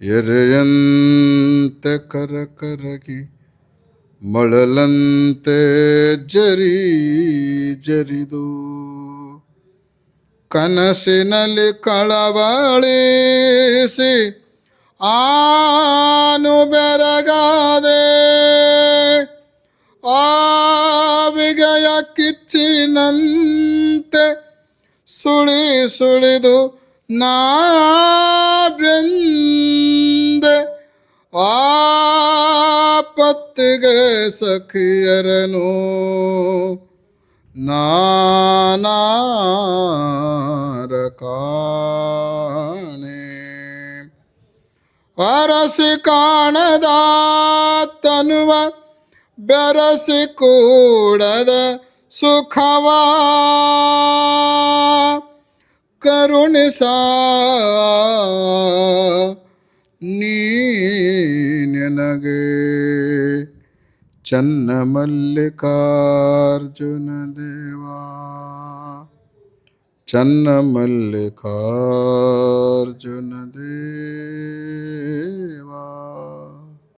ಎರೆಯಂತೆ ಕರಕರಗಿ ಮಳಲಂತೆ ಜರಿ ಜರಿದು. ಕನಸಿನಲ್ಲಿ ಕಳವಳಿಸಿ ಆನು ಬೆರಗಾದೆ ಆವಿಗೆಯ ಕಿಚ್ಚಿನಂತೆ ಸುಳಿ ಸುಳಿದು ನಾ ಆಪತ್ತಿಗೆ ಸಖಿಯರನು. ನಾನಾರ ಕಾಣೆ ಅರಸಿ ಕಾಣದ ತನುವ ಬೆರಸಿ ಕೂಡದ ಸುಖವ. ಕರುಣಿಸ ನೀ लगे। चन्नमल्लिकार्जुन देवा। चन्न चन्नमल्लिकार्जुन देवा।